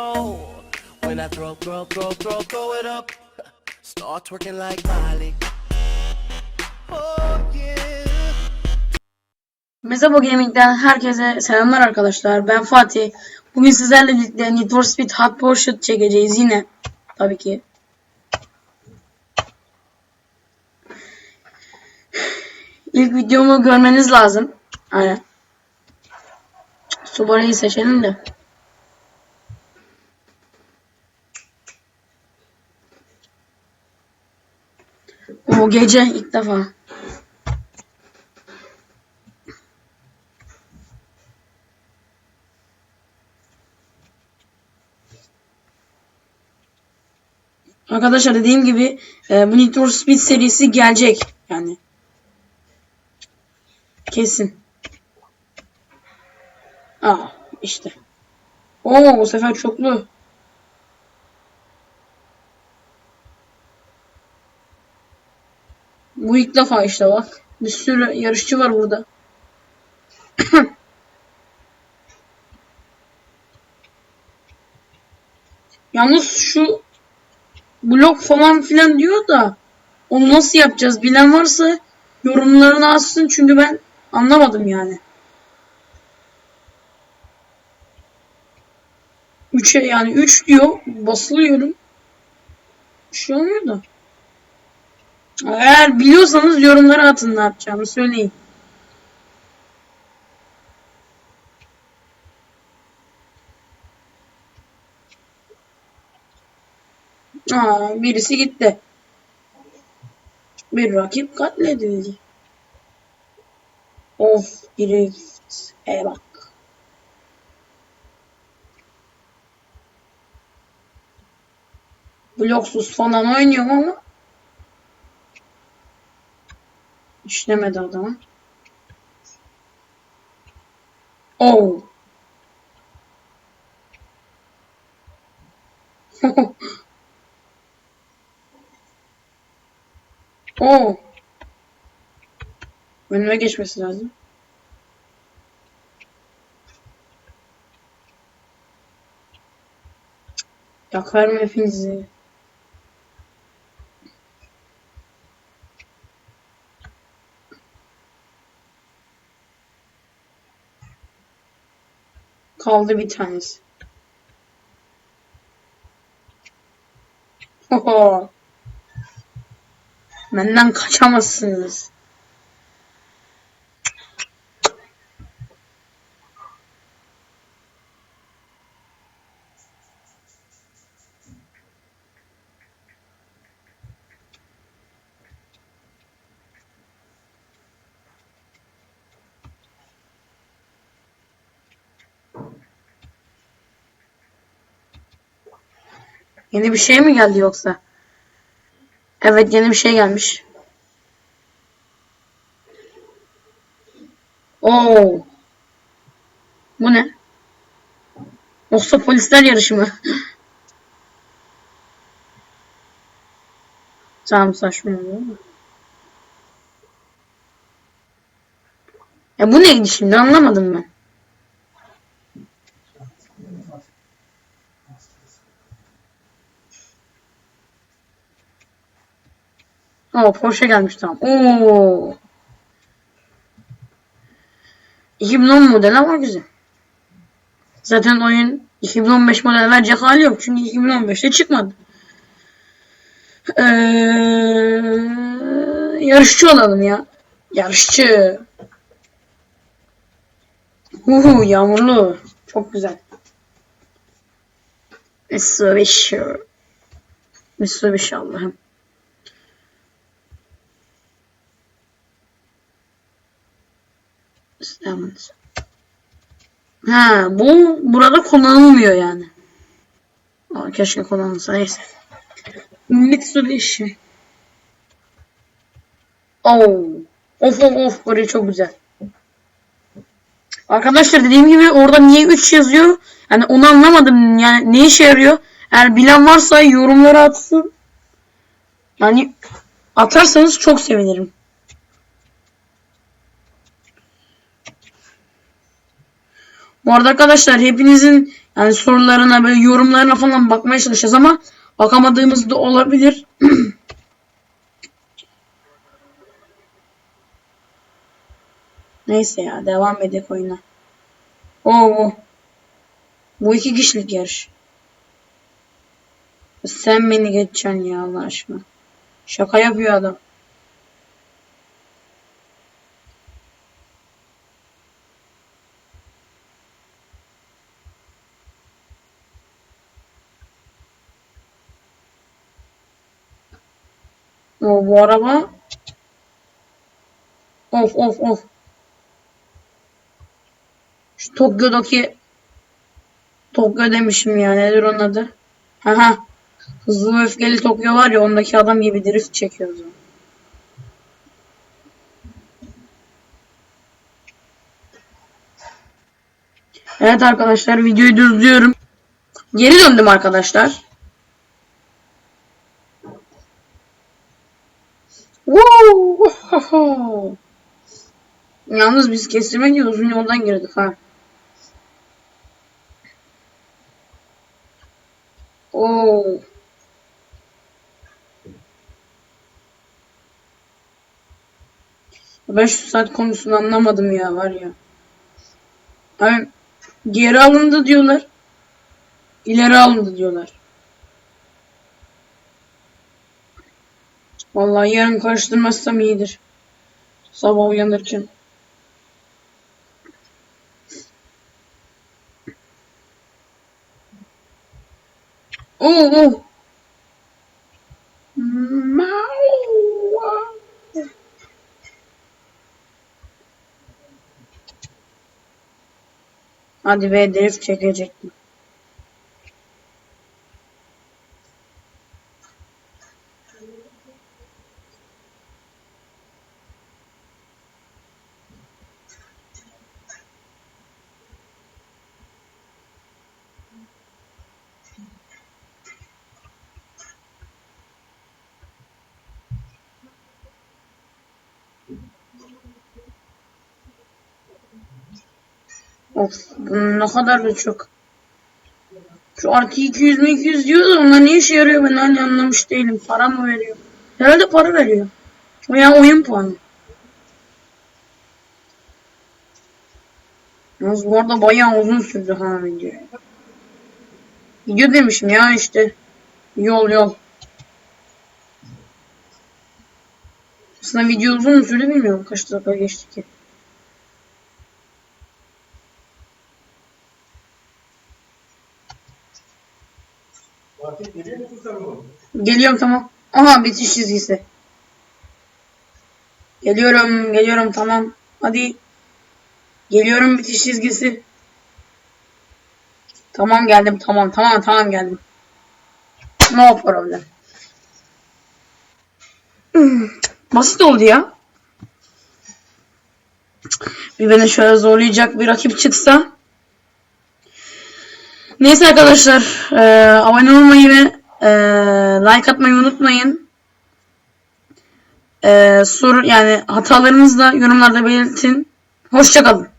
When I throw, throw, throw, throw, throw it up, start twerking like Miley. Oh yeah. Mezabo Gaming'den herkese selamlar arkadaşlar. Ben Fatih. Bugün sizlerle birlikte Need for Speed Hot Pursuit çekeceğiz yine. Tabii ki. İlk videomu görmeniz lazım. Aynen. Subaru'yu seçelim de. O gece ilk defa. Arkadaşlar dediğim gibi e, bu Need for Speed serisi gelecek yani. Kesin. Aa işte. Oo bu sefer çoklu. Bu ilk defa işte bak. Bir sürü yarışçı var burada. Yalnız şu blok falan filan diyor da onu nasıl yapacağız bilen varsa yorumlarını atsın çünkü ben anlamadım yani. 3'e yani 3 diyor basılıyorum. Bir şey olmuyor da. Eğer biliyorsanız yorumlara atın ne yapacağımı söyleyin. Aa, birisi gitti. Bir rakip katledildi. Of drift. E bak. Bloksuz falan oynuyorum ama işlemedi adama. Oh. Oo. Önüme geçmesi lazım. Yakarım hepinizi. Kaldı bir tanesi. Oho. Benden kaçamazsınız. Yeni bir şey mi geldi yoksa? Evet yeni bir şey gelmiş. Oo. Bu ne? Yoksa polisler yarışı mı? tamam saçma mu? Ya bu neydi şimdi anlamadım ben. Aa Porsche gelmiş tamam. Oo. 2010 model ama güzel. Zaten oyun 2015 model verecek hali yok. Çünkü 2015'te çıkmadı. Ee, yarışçı olalım ya. Yarışçı. Uhu yağmurlu. Çok güzel. Mitsubishi. Mitsubishi Allah'ım. Diamonds. Ha bu burada kullanılmıyor yani. Aa, keşke kullanılsa neyse. Mitsubishi. Oh. Of of of burayı çok güzel. Arkadaşlar dediğim gibi orada niye 3 yazıyor? Yani onu anlamadım. Yani ne işe yarıyor? Eğer bilen varsa yorumlara atsın. Yani atarsanız çok sevinirim. Bu arada arkadaşlar hepinizin Yani sorularına böyle yorumlarına falan bakmaya çalışacağız ama bakamadığımız da olabilir. Neyse ya devam edelim oyuna. Oo bu. Bu iki kişilik yarış. Sen beni geçeceksin ya Allah aşkına. Şaka yapıyor adam. O bu araba Of of of. Şu Tokyo'daki Tokyo demişim ya nedir onun adı? Aha. Hızlı ve öfkeli Tokyo var ya ondaki adam gibi drift çekiyor o zaman. Evet arkadaşlar videoyu düzlüyorum. Geri döndüm arkadaşlar. Yalnız biz kestirme diye uzun yoldan girdik ha. Oo. Ben şu saat konusunu anlamadım ya var ya. Abi geri alındı diyorlar. İleri alındı diyorlar. Vallahi yarın karıştırmazsam iyidir. Sabah uyanırken. Oo, oo. Mau. Hadi be drift çekecektim. Of ne kadar da çok. Şu artı 200 mi 200 diyor da ne işe yarıyor ben hala anlamış değilim. Para mı veriyor? Herhalde para veriyor. Veya oyun puanı. Yalnız bu arada bayağı uzun sürdü ha video. Video demişim ya işte. Yol yol. Aslında video uzun mu sürdü bilmiyorum kaç dakika geçti ki. Fatih geliyor musun sen oğlum? Geliyorum tamam. Aha bitiş çizgisi. Geliyorum, geliyorum tamam. Hadi. Geliyorum bitiş çizgisi. Tamam geldim tamam tamam tamam geldim. No problem. Basit oldu ya. Bir beni şöyle zorlayacak bir rakip çıksa. Neyse arkadaşlar. eee, abone olmayı ve eee, like atmayı unutmayın. Eee soru yani hatalarınızı da yorumlarda belirtin. Hoşçakalın.